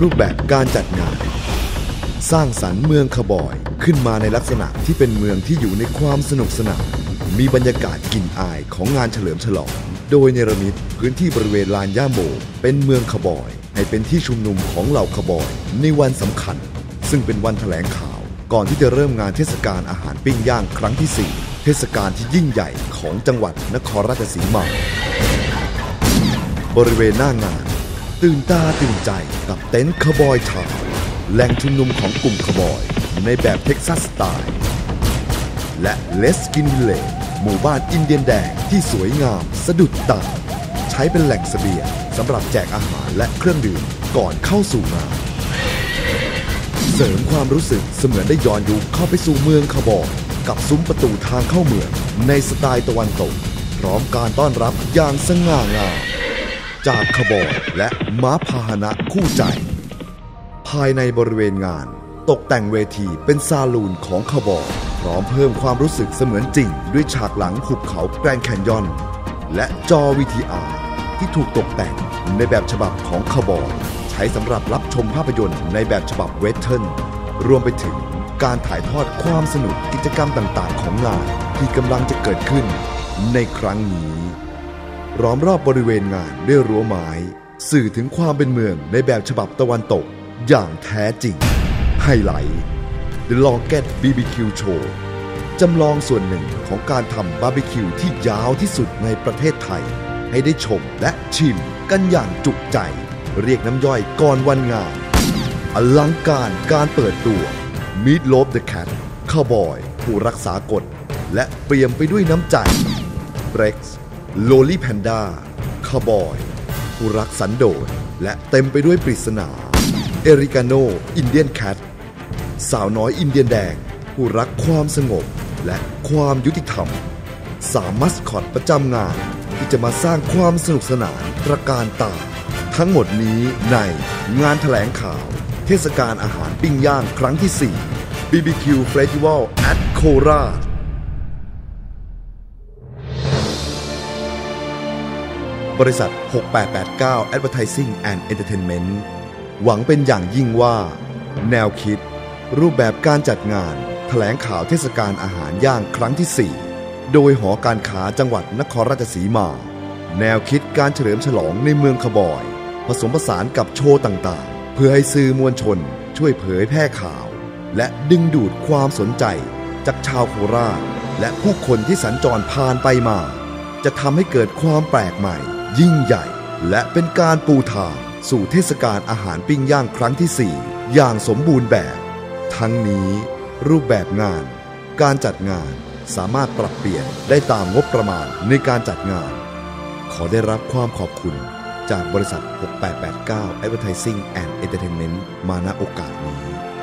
รูปแบบการจัดงาน สร้างสรรค์เมืองขบอยขึ้นมาในลักษณะที่เป็นเมืองที่อยู่ในความสนุกสนาน มีบรรยากาศกลิ่นอายของงานเฉลิมฉลอง โดยเนรมิตพื้นที่บริเวณลานย่าโม เป็นเมืองขบอย ให้เป็นที่ชุมนุมของเหล่าขบอย ในวันสำคัญ ซึ่งเป็นวันแถลงข่าว ก่อนที่จะเริ่มงานเทศกาลอาหารปิ้งย่างครั้งที่ 4 เทศกาลที่ยิ่งใหญ่ของจังหวัดนครราชสีมา บริเวณหน้างาน ตื่นตาตื่นใจกับเต็นท์คาบอยทาวแหล่งชุมนุมของกลุ่มคาบอย ในแบบเท็กซัสสไตล์และเลสกินวิลเลจหมู่บ้านอินเดียนแดงที่สวยงามสะดุดตาใช้เป็นแหล่งเสบียงสำหรับแจกอาหารและเครื่องดื่มก่อนเข้าสู่งาน เสริมความรู้สึกเสมือนได้ย้อนยุคเข้าไปสู่เมืองคาบอยกับซุ้มประตูทางเข้าเมืองในสไตล์ตะวันตก พร้อมการต้อนรับอย่างสง่างาม จากขบอและม้าพาหนะคู่ใจ ภายในบริเวณงาน ตกแต่งเวทีเป็นซาลูนของขบอพร้อมเพิ่มความรู้สึกเสมือนจริง ด้วยฉากหลังหุบเขาแกรนแคนยอน และจอ VTR ที่ถูกตกแต่งในแบบฉบับของขบอใช้สำหรับรับชมภาพยนตร์ในแบบฉบับเวสเทิร์นรวมไปถึงการถ่ายทอดความสนุกกิจกรรมต่างๆ ของงานที่กำลังจะเกิดขึ้นในครั้งนี้ ล้อมรอบบริเวณงานด้วยรั้วไม้ สื่อถึงความเป็นเมืองในแบบฉบับตะวันตกอย่างแท้จริง ไฮไลท์ The Longest BBQ Show จำลองส่วนหนึ่งของการทำบาร์บีคิวที่ยาวที่สุดในประเทศไทย ให้ได้ชมและชิมกันอย่างจุใจ เรียกน้ำย่อยก่อนวันงาน อลังการการเปิดตัว Meat Loaf the Cat ข้าวบอย ผู้รักษากฎ และเปรียมไปด้วยน้ำใจ Rex โลลี่แพนด้าคาบอยผู้รักสันโดษและเต็มไปด้วยปริศนา เอริกาโน อินเดียนแคท สาวน้อยอินเดียนแดง ผู้รักความสงบและความยุติธรรม สามมัสคอตประจำงาน ที่จะมาสร้างความสนุกสนานตระการตาทั้งหมดนี้ในงานแถลงข่าว เทศกาลอาหารปิ้งย่างครั้งที่ 4 BBQ Festival at โบริษัท 6889 Advertising and Entertainment หวังเป็นอย่างยิ่งว่า แนวคิด รูปแบบการจัดงานแถลงข่าวเทศกาลอาหารย่างครั้งที่ 4 โดยหอการค้าจังหวัดนครราชสีมา แนวคิดการเฉลิมฉลองในเมืองขบอย ผสมผสานกับโชว์ต่างๆ เพื่อให้สื่อมวลชนช่วยเผยแพร่ข่าว และดึงดูดความสนใจ จากชาวโคราช และผู้คนที่สัญจรผ่านไปมา จะทำให้เกิดความแปลกใหม่ ยิ่งใหญ่ และเป็นการปูทางสู่เทศกาลอาหารปิ้งย่างครั้งที่ 4 อย่างสมบูรณ์แบบ ทั้งนี้รูปแบบงาน การจัดงานสามารถปรับเปลี่ยนได้ตามงบประมาณในการจัดงาน ขอได้รับความขอบคุณจากบริษัท 6889 Advertising and Entertainment มาณโอกาสนี้